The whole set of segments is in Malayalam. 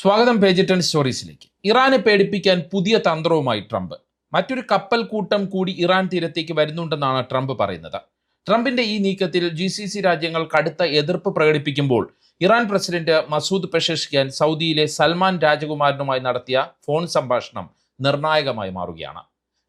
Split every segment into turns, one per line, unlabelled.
സ്വാഗതം പേജ് ടെൻ സ്റ്റോറീസിലേക്ക്. ഇറാനെ പേടിപ്പിക്കാൻ പുതിയ തന്ത്രവുമായി ട്രംപ്. മറ്റൊരു കപ്പൽ കൂട്ടം കൂടി ഇറാൻ തീരത്തേക്ക് വരുന്നുണ്ടെന്നാണ് ട്രംപ് പറയുന്നത്. ട്രംപിന്റെ ഈ നീക്കത്തിൽ ജി സി സി രാജ്യങ്ങൾ കടുത്ത എതിർപ്പ് പ്രകടിപ്പിക്കുമ്പോൾ ഇറാൻ പ്രസിഡന്റ് മസൂദ് പെഷഷ്കിയാൻ സൗദിയിലെ സൽമാൻ രാജകുമാരനുമായി നടത്തിയ ഫോൺ സംഭാഷണം നിർണായകമായി മാറുകയാണ്.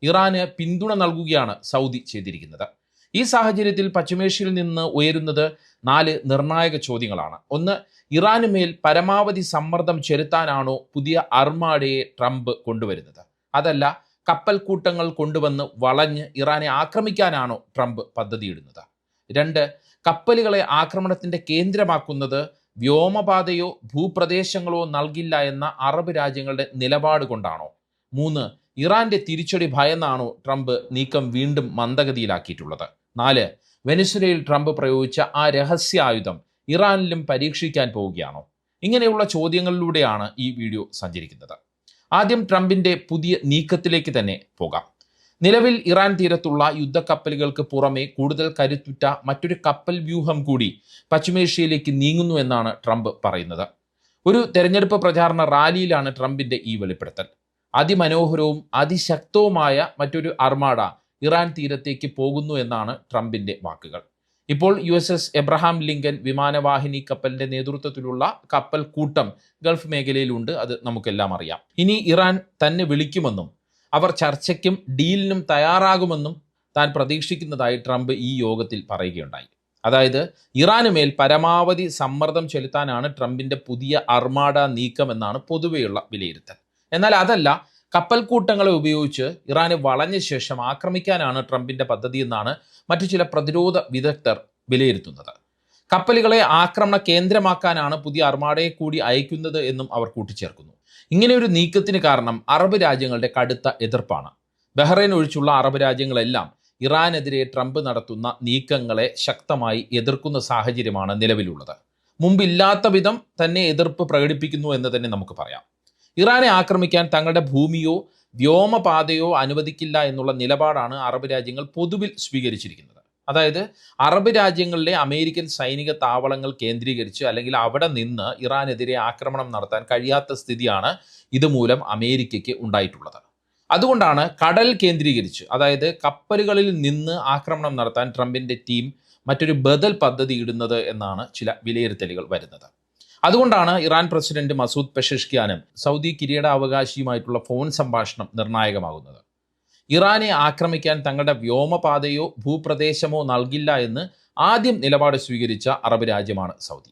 ഇറാന് പിന്തുണ നൽകുകയാണ് സൗദി ചെയ്തിരിക്കുന്നത്. ഈ സാഹചര്യത്തിൽ പശ്ചിമേഷ്യയിൽ നിന്ന് ഉയരുന്നത് നാല് നിർണായക ചോദ്യങ്ങളാണ്. ഒന്ന് ഇറാന് മേൽ പരമാവധി സമ്മർദ്ദം ചെലുത്താനാണോ പുതിയ അർമാഡയെ ട്രംപ് കൊണ്ടുവരുന്നത്? അതല്ല കപ്പൽ കൂട്ടങ്ങൾ കൊണ്ടുവന്ന് വളഞ്ഞ് ഇറാനെ ആക്രമിക്കാനാണോ ട്രംപ് പദ്ധതിയിടുന്നത്? രണ്ട് കപ്പലുകളെ ആക്രമണത്തിന്റെ കേന്ദ്രമാക്കുന്നത് വ്യോമപാതയോ ഭൂപ്രദേശങ്ങളോ നൽകില്ല എന്ന അറബ് രാജ്യങ്ങളുടെ നിലപാട് കൊണ്ടാണോ? മൂന്ന് ഇറാന്റെ തിരിച്ചടി ഭയന്നാണോ ട്രംപ് നീക്കം വീണ്ടും മന്ദഗതിയിലാക്കിയിട്ടുള്ളത്? നാല് വെനിസുലയിൽ ട്രംപ് പ്രയോഗിച്ച ആ രഹസ്യ ആയുധം ഇറാനിലും പരീക്ഷിക്കാൻ പോവുകയാണോ? ഇങ്ങനെയുള്ള ചോദ്യങ്ങളിലൂടെയാണ് ഈ വീഡിയോ സഞ്ചരിക്കുന്നത്. ആദ്യം ട്രംപിന്റെ പുതിയ നീക്കത്തിലേക്ക് തന്നെ പോകാം. നിലവിൽ ഇറാൻ തീരത്തുള്ള യുദ്ധക്കപ്പലുകൾക്ക് പുറമെ കൂടുതൽ കരുത്തുറ്റ മറ്റൊരു കപ്പൽ വ്യൂഹം കൂടി പശ്ചിമേഷ്യയിലേക്ക് നീങ്ങുന്നു എന്നാണ് ട്രംപ് പറയുന്നത്. ഒരു തെരഞ്ഞെടുപ്പ് പ്രചാരണ റാലിയിലാണ് ട്രംപിന്റെ ഈ വെളിപ്പെടുത്തൽ. അതിമനോഹരവും അതിശക്തവുമായ മറ്റൊരു അർമാഡ ഇറാൻ തീരത്തേക്ക് പോകുന്നു എന്നാണ് ട്രംപിന്റെ വാക്കുകൾ. ഇപ്പോൾ U S S Abraham Lincoln വിമാനവാഹിനി കപ്പലിന്റെ നേതൃത്വത്തിലുള്ള കപ്പൽ കൂട്ടം ഗൾഫ് മേഖലയിലുണ്ട്. അത് നമുക്കെല്ലാം അറിയാം. ഇനി ഇറാൻ തന്നെ വിളിക്കുമെന്നും അവർ ചർച്ചയ്ക്കും ഡീലിനും തയ്യാറാകുമെന്നും താൻ പ്രതീക്ഷിക്കുന്നതായി ട്രംപ് ഈ യോഗത്തിൽ പറയുകയുണ്ടായി. അതായത് ഇറാന് മേൽ പരമാവധി സമ്മർദ്ദം ചെലുത്താനാണ് ട്രംപിന്റെ പുതിയ അർമാഡ നീക്കം എന്നാണ് പൊതുവെയുള്ള വിലയിരുത്തൽ. എന്നാൽ അതല്ല കപ്പൽ കൂട്ടങ്ങളെ ഉപയോഗിച്ച് ഇറാനെ വളഞ്ഞ ശേഷം ആക്രമിക്കാനാണ് ട്രംപിന്റെ പദ്ധതി എന്നാണ് മറ്റു ചില പ്രതിരോധ വിദഗ്ധർ വിലയിരുത്തുന്നത്. കപ്പലുകളെ ആക്രമണ കേന്ദ്രമാക്കാനാണ് പുതിയ അർമാഡയെ കൂടി അയക്കുന്നത് എന്നും അവർ കൂട്ടിച്ചേർക്കുന്നു. ഇങ്ങനെയൊരു നീക്കത്തിന് കാരണം അറബ് രാജ്യങ്ങളുടെ കടുത്ത എതിർപ്പാണ്. ബഹ്റൈൻ ഒഴിച്ചുള്ള അറബ് രാജ്യങ്ങളെല്ലാം ഇറാനെതിരെ ട്രംപ് നടത്തുന്ന നീക്കങ്ങളെ ശക്തമായി എതിർക്കുന്ന സാഹചര്യമാണ് നിലവിലുള്ളത്. മുമ്പില്ലാത്ത വിധം തന്നെ എതിർപ്പ് പ്രകടിപ്പിക്കുന്നു എന്ന് തന്നെ നമുക്ക് പറയാം. ഇറാനെ ആക്രമിക്കാൻ തങ്ങളുടെ ഭൂമിയോ വ്യോമപാതയോ അനുവദിക്കില്ല എന്നുള്ള നിലപാടാണ് അറബ് രാജ്യങ്ങൾ പൊതുവിൽ സ്വീകരിച്ചിരിക്കുന്നത്. അതായത് അറബ് രാജ്യങ്ങളിലെ അമേരിക്കൻ സൈനിക താവളങ്ങൾ കേന്ദ്രീകരിച്ച് അല്ലെങ്കിൽ അവിടെ നിന്ന് ഇറാനെതിരെ ആക്രമണം നടത്താൻ കഴിയാത്ത സ്ഥിതിയാണ് ഇതുമൂലം അമേരിക്കയ്ക്ക് ഉണ്ടായിട്ടുള്ളത്. അതുകൊണ്ടാണ് കടൽ കേന്ദ്രീകരിച്ച് അതായത് കപ്പലുകളിൽ നിന്ന് ആക്രമണം നടത്താൻ ട്രംപിന്റെ ടീം മറ്റൊരു ബദൽ പദ്ധതി ഇടുന്നത് എന്നാണ് ചില വിലയിരുത്തലുകൾ വരുന്നത്. അതുകൊണ്ടാണ് ഇറാൻ പ്രസിഡന്റ് മസൂദ് പെഷഷ്കിയാനും സൗദി കിരീടാവകാശിയുമായിട്ടുള്ള ഫോൺ സംഭാഷണം നിർണായകമാകുന്നത്. ഇറാനെ ആക്രമിക്കാൻ തങ്ങളുടെ വ്യോമപാതയോ ഭൂപ്രദേശമോ നൽകില്ല എന്ന് ആദ്യം നിലപാട് സ്വീകരിച്ച അറബ് രാജ്യമാണ് സൗദി.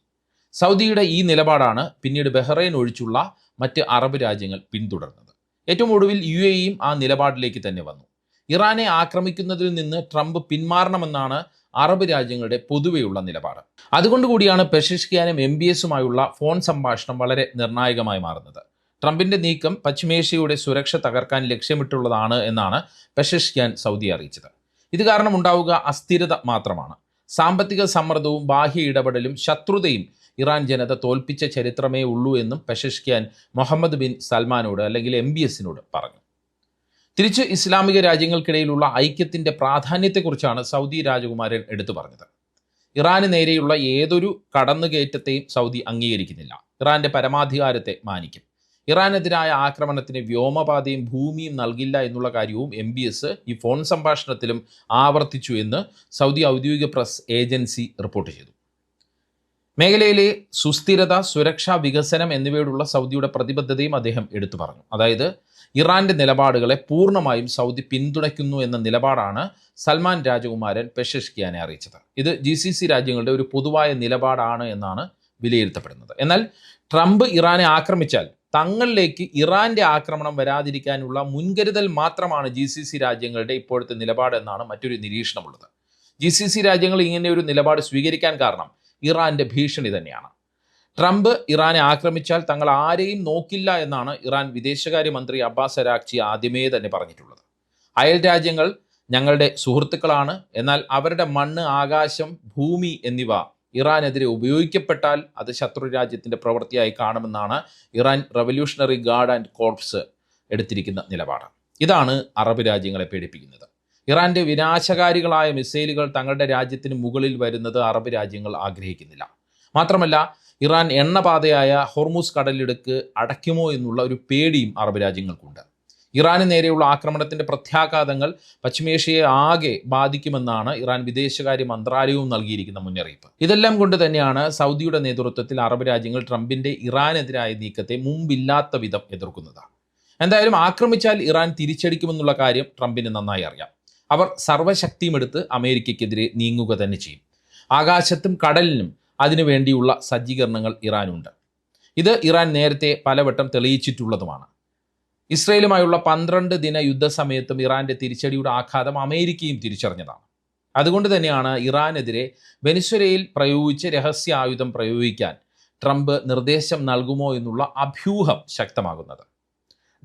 സൗദിയുടെ ഈ നിലപാടാണ് പിന്നീട് ബഹ്റൈൻ ഒഴിച്ചുള്ള മറ്റ് അറബ് രാജ്യങ്ങൾ പിന്തുടർന്നത്. ഏറ്റവും ഒടുവിൽ യു എയും ആ നിലപാടിലേക്ക് തന്നെ വന്നു. ഇറാനെ ആക്രമിക്കുന്നതിൽ നിന്ന് ട്രംപ് പിന്മാറണമെന്നാണ് അറബ് രാജ്യങ്ങളുടെ പൊതുവെയുള്ള നിലപാട്. അതുകൊണ്ട് കൂടിയാണ് പെഷിഷ്കിയാനും എം ബി എസുമായുള്ള ഫോൺ സംഭാഷണം വളരെ നിർണായകമായി മാറുന്നത്. ട്രംപിന്റെ നീക്കം പശ്ചിമേഷ്യയുടെ സുരക്ഷ തകർക്കാൻ ലക്ഷ്യമിട്ടുള്ളതാണ് എന്നാണ് പെഷിഷ്കിയാൻ സൗദി അറിയിച്ചത്. ഇത് കാരണം ഉണ്ടാവുക അസ്ഥിരത മാത്രമാണ്. സാമ്പത്തിക സമ്മർദ്ദവും ബാഹ്യ ഇടപെടലും ശത്രുതയും ഇറാൻ ജനത തോൽപ്പിച്ച ചരിത്രമേ ഉള്ളൂ എന്നും പെഷിഷ്കിയാൻ മുഹമ്മദ് ബിൻ സൽമാനോട് അല്ലെങ്കിൽ എം ബി എസിനോട് പറഞ്ഞു. തിരിച്ച് ഇസ്ലാമിക രാജ്യങ്ങൾക്കിടയിലുള്ള ഐക്യത്തിന്റെ പ്രാധാന്യത്തെക്കുറിച്ചാണ് സൗദി രാജകുമാരൻ എടുത്തു പറഞ്ഞത്. ഇറാന് നേരെയുള്ള ഏതൊരു കടന്നുകയറ്റത്തെയും സൗദി അംഗീകരിക്കുന്നില്ല. ഇറാന്റെ പരമാധികാരത്തെ മാനിക്കും. ഇറാനെതിരായ ആക്രമണത്തിന് വ്യോമപാതയും ഭൂമിയും നൽകില്ല എന്നുള്ള കാര്യവും എം ബി എസ് ഈ ഫോൺ സംഭാഷണത്തിലും ആവർത്തിച്ചു എന്ന് സൗദി ഔദ്യോഗിക പ്രസ് ഏജൻസി റിപ്പോർട്ട് ചെയ്തു. മേഖലയിലെ സുസ്ഥിരത സുരക്ഷാ വികസനം എന്നിവയോടുള്ള സൗദിയുടെ പ്രതിബദ്ധതയും അദ്ദേഹം എടുത്തു പറഞ്ഞു. അതായത് ഇറാന്റെ നിലപാടുകളെ പൂർണമായും സൗദി പിന്തുണയ്ക്കുന്നു എന്ന നിലപാടാണ് സൽമാൻ രാജകുമാരൻ പെഷഷ്കിയാനെ അറിയിച്ചത്. ഇത് ജി സി സി രാജ്യങ്ങളുടെ ഒരു പൊതുവായ നിലപാടാണ് എന്നാണ് വിലയിരുത്തപ്പെടുന്നത്. എന്നാൽ ട്രംപ് ഇറാനെ ആക്രമിച്ചാൽ തങ്ങളിലേക്ക് ഇറാന്റെ ആക്രമണം വരാതിരിക്കാനുള്ള മുൻകരുതൽ മാത്രമാണ് ജി സി സി രാജ്യങ്ങളുടെ ഇപ്പോഴത്തെ നിലപാട് എന്നാണ് മറ്റൊരു നിരീക്ഷണമുള്ളത്. ജി സി സി രാജ്യങ്ങൾ ഇങ്ങനെ ഒരു നിലപാട് സ്വീകരിക്കാൻ കാരണം ഇറാന്റെ ഭീഷണി തന്നെയാണ്. ട്രംപ് ഇറാനെ ആക്രമിച്ചാൽ തങ്ങൾ ആരെയും നോക്കില്ല എന്നാണ് ഇറാൻ വിദേശകാര്യമന്ത്രി അബ്ബാസ് അരാക്ചി ആദ്യമേ തന്നെ പറഞ്ഞിട്ടുള്ളത്. അയൽ രാജ്യങ്ങൾ ഞങ്ങളുടെ സുഹൃത്തുക്കളാണ്. എന്നാൽ അവരുടെ മണ്ണ് ആകാശം ഭൂമി എന്നിവ ഇറാനെതിരെ ഉപയോഗിക്കപ്പെട്ടാൽ അത് ശത്രു രാജ്യത്തിന്റെ പ്രവൃത്തിയായി കാണുമെന്നാണ് Iran revolutionary guard and corps എടുത്തിരിക്കുന്ന നിലപാട്. ഇതാണ് അറബ് രാജ്യങ്ങളെ പേടിപ്പിക്കുന്നത്. ഇറാന്റെ വിനാശകാരികളായ മിസൈലുകൾ തങ്ങളുടെ രാജ്യത്തിന് മുകളിൽ വരുന്നത് അറബ് രാജ്യങ്ങൾ ആഗ്രഹിക്കുന്നില്ല. മാത്രമല്ല ഇറാൻ എണ്ണപാതയായ ഹോർമൂസ് കടലിടുക്ക് അടയ്ക്കുമോ എന്നുള്ള ഒരു പേടിയും അറബ് രാജ്യങ്ങൾക്കുണ്ട്. ഇറാന് നേരെയുള്ള ആക്രമണത്തിന്റെ പ്രത്യാഘാതങ്ങൾ പശ്ചിമേഷ്യയെ ആകെ ബാധിക്കുമെന്നാണ് ഇറാൻ വിദേശകാര്യ മന്ത്രാലയവും നൽകിയിരിക്കുന്ന മുന്നറിയിപ്പ്. ഇതെല്ലാം കൊണ്ട് തന്നെയാണ് സൗദിയുടെ നേതൃത്വത്തിൽ അറബ് രാജ്യങ്ങൾ ട്രംപിന്റെ ഇറാനെതിരായ നീക്കത്തെ മുമ്പില്ലാത്ത വിധം എതിർക്കുന്നത്. എന്തായാലും ആക്രമിച്ചാൽ ഇറാൻ തിരിച്ചടിക്കുമെന്നുള്ള കാര്യം ട്രംപിന് നന്നായി അറിയാം. അവർ സർവശക്തിയും എടുത്ത് അമേരിക്കയ്ക്കെതിരെ നീങ്ങുക തന്നെ ചെയ്യും. ആകാശത്തും കടലിനും അതിനുവേണ്ടിയുള്ള സജ്ജീകരണങ്ങൾ ഇറാനുണ്ട്. ഇത് ഇറാൻ നേരത്തെ പലവട്ടം തെളിയിച്ചിട്ടുള്ളതുമാണ്. ഇസ്രയേലുമായുള്ള പന്ത്രണ്ട് ദിന യുദ്ധസമയത്തും ഇറാന്റെ തിരിച്ചടിയുടെ ആഘാതം അമേരിക്കയും തിരിച്ചറിഞ്ഞതാണ്. അതുകൊണ്ട് തന്നെയാണ് ഇറാനെതിരെ വെനിസ്വലയിൽ പ്രയോഗിച്ച് രഹസ്യ ആയുധം പ്രയോഗിക്കാൻ ട്രംപ് നിർദ്ദേശം നൽകുമോ എന്നുള്ള അഭ്യൂഹം ശക്തമാകുന്നത്.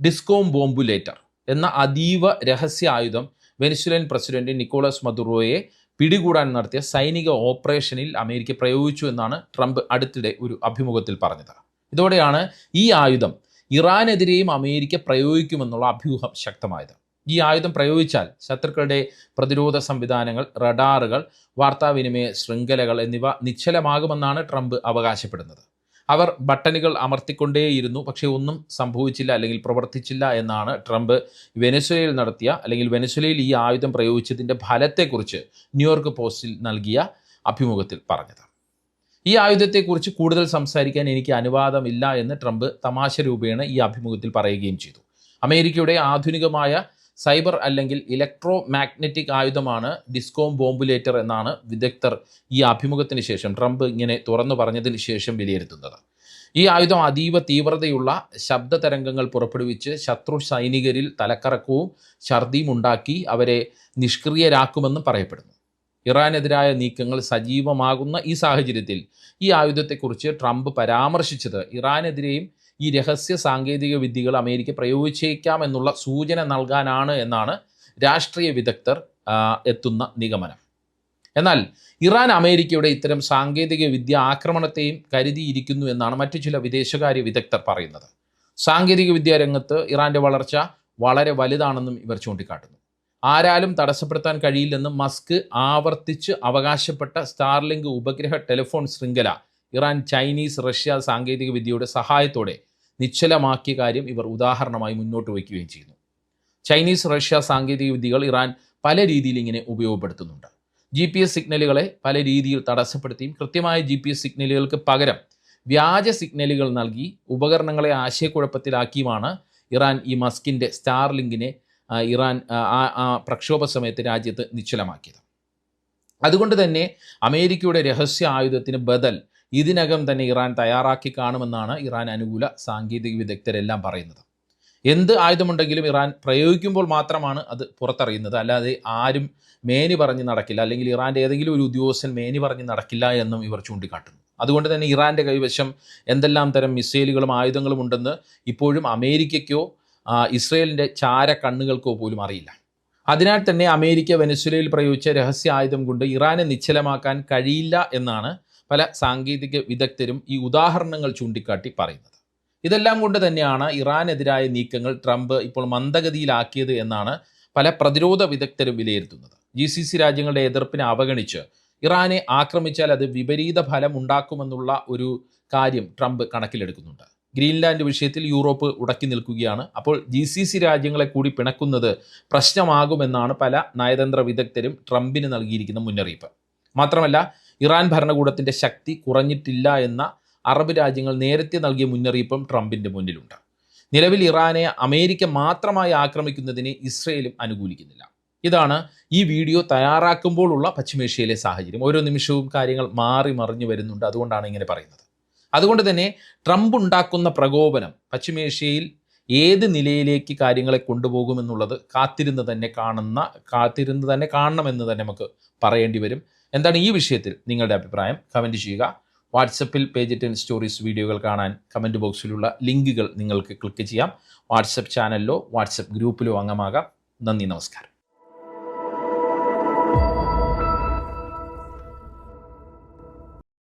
ഡിസ്കോം ബോംബുലേറ്റർ എന്ന അതീവ രഹസ്യ ആയുധം വെനിസ്വലൻ പ്രസിഡന്റ് നിക്കോളസ് മദുറോയെ പിടികൂടാൻ നടത്തിയ സൈനിക ഓപ്പറേഷനിൽ അമേരിക്ക പ്രയോഗിച്ചു എന്നാണ് ട്രംപ് അടുത്തിടെ ഒരു അഭിമുഖത്തിൽ പറഞ്ഞത്. ഇതോടെയാണ് ഈ ആയുധം ഇറാനെതിരെയും അമേരിക്ക പ്രയോഗിക്കുമെന്നുള്ള അഭ്യൂഹം ശക്തമായത്. ഈ ആയുധം പ്രയോഗിച്ചാൽ ശത്രുക്കളുടെ പ്രതിരോധ സംവിധാനങ്ങൾ റഡാറുകൾ വാർത്താവിനിമയ ശൃംഖലകൾ എന്നിവ നിശ്ചലമാകുമെന്നാണ് ട്രംപ് അവകാശപ്പെടുന്നത്. അവർ ബട്ടണുകൾ അമർത്തിക്കൊണ്ടേയിരുന്നു. പക്ഷേ ഒന്നും സംഭവിച്ചില്ല അല്ലെങ്കിൽ പ്രവർത്തിച്ചില്ല എന്നാണ് ട്രംപ് വെനസ്വലയിൽ നടത്തിയ അല്ലെങ്കിൽ വെനസ്വലയിൽ ഈ ആയുധം പ്രയോഗിച്ചതിന്റെ ഫലത്തെക്കുറിച്ച് ന്യൂയോർക്ക് പോസ്റ്റിൽ നൽകിയ അഭിമുഖത്തിൽ പറഞ്ഞത്. ഈ ആയുധത്തെക്കുറിച്ച് കൂടുതൽ സംസാരിക്കാൻ എനിക്ക് അനുവാദമില്ല എന്ന് ട്രംപ് തമാശ രൂപേണ ഈ അഭിമുഖത്തിൽ പറയുകയും ചെയ്തു. അമേരിക്കയുടെ ആധുനികമായ സൈബർ അല്ലെങ്കിൽ ഇലക്ട്രോ മാഗ്നറ്റിക് ആയുധമാണ് ഡിസ്കോം ബോംബുലേറ്റർ എന്നാണ് വിദഗ്ധർ ഈ അഭിമുഖത്തിന് ശേഷം ട്രംപ് ഇങ്ങനെ തുറന്നു പറഞ്ഞതിന് ശേഷം വിലയിരുത്തുന്നത്. ഈ ആയുധം അതീവ തീവ്രതയുള്ള ശബ്ദ തരംഗങ്ങൾ പുറപ്പെടുവിച്ച് ശത്രു സൈനികരിൽ തലക്കറക്കവും ഛർദിയും ഉണ്ടാക്കി അവരെ നിഷ്ക്രിയരാക്കുമെന്നും പറയപ്പെടുന്നു. ഇറാനെതിരായ നീക്കങ്ങൾ സജീവമാകുന്ന ഈ സാഹചര്യത്തിൽ ഈ ആയുധത്തെക്കുറിച്ച് ട്രംപ് പരാമർശിച്ചത് ഇറാനെതിരെയും ഈ രഹസ്യ സാങ്കേതിക വിദ്യകൾ അമേരിക്ക പ്രയോഗിച്ചേക്കാം എന്നുള്ള സൂചന നൽകാനാണ് എന്നാണ് രാഷ്ട്രീയ വിദഗ്ധർ എത്തുന്ന നിഗമനം. എന്നാൽ ഇറാൻ അമേരിക്കയുടെ ഇത്തരം സാങ്കേതിക വിദ്യ ആക്രമണത്തെയും കരുതിയിരിക്കുന്നു എന്നാണ് മറ്റു ചില വിദേശകാര്യ വിദഗ്ധർ പറയുന്നത്. സാങ്കേതിക വിദ്യാ രംഗത്ത് ഇറാന്റെ വളർച്ച വളരെ വലുതാണെന്നും ഇവർ ചൂണ്ടിക്കാട്ടുന്നു. ആരാലും തടസ്സപ്പെടുത്താൻ കഴിയില്ലെന്നും മസ്ക് ആവർത്തിച്ച് അവകാശപ്പെട്ട സ്റ്റാർലിങ്ക് ഉപഗ്രഹ ടെലിഫോൺ ശൃംഖല ഇറാൻ ചൈനീസ് റഷ്യ സാങ്കേതിക വിദ്യയുടെ സഹായത്തോടെ നിശ്ചലമാക്കിയ കാര്യം ഇവർ ഉദാഹരണമായി മുന്നോട്ട് വയ്ക്കുകയും ചെയ്യുന്നു. ചൈനീസ് റഷ്യ സാങ്കേതിക വിദ്യകൾ ഇറാൻ പല രീതിയിൽ ഇങ്ങനെ ഉപയോഗപ്പെടുത്തുന്നുണ്ട്. ജി പി എസ് സിഗ്നലുകളെ പല രീതിയിൽ തടസ്സപ്പെടുത്തിയും കൃത്യമായ ജി പി എസ് സിഗ്നലുകൾക്ക് പകരം വ്യാജ സിഗ്നലുകൾ നൽകി ഉപകരണങ്ങളെ ആശയക്കുഴപ്പത്തിലാക്കിയുമാണ് ഇറാൻ ഈ മസ്കിന്റെ സ്റ്റാർ ലിങ്കിനെ ഇറാൻ പ്രക്ഷോഭ സമയത്ത് രാജ്യത്ത് നിശ്ചലമാക്കിയത്. അതുകൊണ്ട് തന്നെ അമേരിക്കയുടെ രഹസ്യ ആയുധത്തിന് ബദൽ ഇതിനകം തന്നെ ഇറാൻ തയ്യാറാക്കി കാണുമെന്നാണ് ഇറാൻ അനുകൂല സാങ്കേതിക വിദഗ്ധരെല്ലാം പറയുന്നത്. എന്ത് ആയുധമുണ്ടെങ്കിലും ഇറാൻ പ്രയോഗിക്കുമ്പോൾ മാത്രമാണ് അത് പുറത്തറിയുന്നത്. അല്ലാതെ ആരും മേനി പറഞ്ഞ് നടക്കില്ല. അല്ലെങ്കിൽ ഇറാന്റെ ഏതെങ്കിലും ഒരു ഉദ്യോഗസ്ഥൻ മേനി പറഞ്ഞ് നടക്കില്ല എന്നും ഇവർ ചൂണ്ടിക്കാട്ടുന്നു. അതുകൊണ്ട് തന്നെ ഇറാന്റെ കൈവശം എന്തെല്ലാം തരം മിസൈലുകളും ആയുധങ്ങളും ഉണ്ടെന്ന് ഇപ്പോഴും അമേരിക്കയ്ക്കോ ഇസ്രയേലിന്റെ ചാര കണ്ണുകൾക്കോ പോലും അറിയില്ല. അതിനാൽ തന്നെ അമേരിക്ക വെനസ്വലയിൽ പ്രയോഗിച്ച രഹസ്യ ആയുധം കൊണ്ട് ഇറാനെ നിശ്ചലമാക്കാൻ കഴിയില്ല എന്നാണ് പല സാങ്കേതിക വിദഗ്ധരും ഈ ഉദാഹരണങ്ങൾ ചൂണ്ടിക്കാട്ടി പറയുന്നത്. ഇതെല്ലാം കൊണ്ട് തന്നെയാണ് ഇറാനെതിരായ നീക്കങ്ങൾ ട്രംപ് ഇപ്പോൾ മന്ദഗതിയിലാക്കിയത് എന്നാണ് പല പ്രതിരോധ വിദഗ്ധരും വിലയിരുത്തുന്നത്. ജി സി സി രാജ്യങ്ങളുടെ എതിർപ്പിനെ അവഗണിച്ച് ഇറാനെ ആക്രമിച്ചാൽ അത് വിപരീത ഫലം ഉണ്ടാക്കുമെന്നുള്ള ഒരു കാര്യം ട്രംപ് കണക്കിലെടുക്കുന്നുണ്ട്. ഗ്രീൻലാൻഡ് വിഷയത്തിൽ യൂറോപ്പ് ഉടക്കി നിൽക്കുകയാണ്. അപ്പോൾ ജി സി സി രാജ്യങ്ങളെ കൂടി പിണക്കുന്നത് പ്രശ്നമാകുമെന്നാണ് പല നയതന്ത്ര വിദഗ്ധരും ട്രംപിന് നൽകിയിരിക്കുന്ന മുന്നറിയിപ്പ്. മാത്രമല്ല ഇറാൻ ഭരണകൂടത്തിന്റെ ശക്തി കുറഞ്ഞിട്ടില്ല എന്ന അറബ് രാജ്യങ്ങൾ നേരത്തെ നൽകിയ മുന്നറിയിപ്പും ട്രംപിന്റെ മുന്നിലുണ്ട്. നിലവിൽ ഇറാനെ അമേരിക്ക മാത്രമായി ആക്രമിക്കുന്നതിനെ ഇസ്രയേലും അനുകൂലിക്കുന്നില്ല. ഇതാണ് ഈ വീഡിയോ തയ്യാറാക്കുമ്പോഴുള്ള പശ്ചിമേഷ്യയിലെ സാഹചര്യം. ഓരോ നിമിഷവും കാര്യങ്ങൾ മാറി മറിഞ്ഞു വരുന്നുണ്ട്. അതുകൊണ്ടാണ് ഇങ്ങനെ പറയുന്നത്. അതുകൊണ്ട് തന്നെ ട്രംപ് ഉണ്ടാക്കുന്ന പ്രകോപനം പശ്ചിമേഷ്യയിൽ ഏത് നിലയിലേക്ക് കാര്യങ്ങളെ കൊണ്ടുപോകുമെന്നുള്ളത് കാത്തിരുന്ന് തന്നെ കാണുന്ന കാത്തിരുന്ന് തന്നെ കാണണമെന്ന് തന്നെ നമുക്ക് പറയേണ്ടി വരും. എന്താണ് ഈ വിഷയത്തിൽ നിങ്ങളുടെ അഭിപ്രായം? കമന്റ് ചെയ്യുക. വാട്സപ്പിൽ പേജ് ടെൻ സ്റ്റോറീസ് വീഡിയോകൾ കാണാൻ കമന്റ് ബോക്സിലുള്ള ലിങ്കുകൾ നിങ്ങൾക്ക് ക്ലിക്ക് ചെയ്യാം. വാട്സപ്പ് ചാനലിലോ വാട്സപ്പ് ഗ്രൂപ്പിലോ അംഗമാകാം. നന്ദി നമസ്കാരം.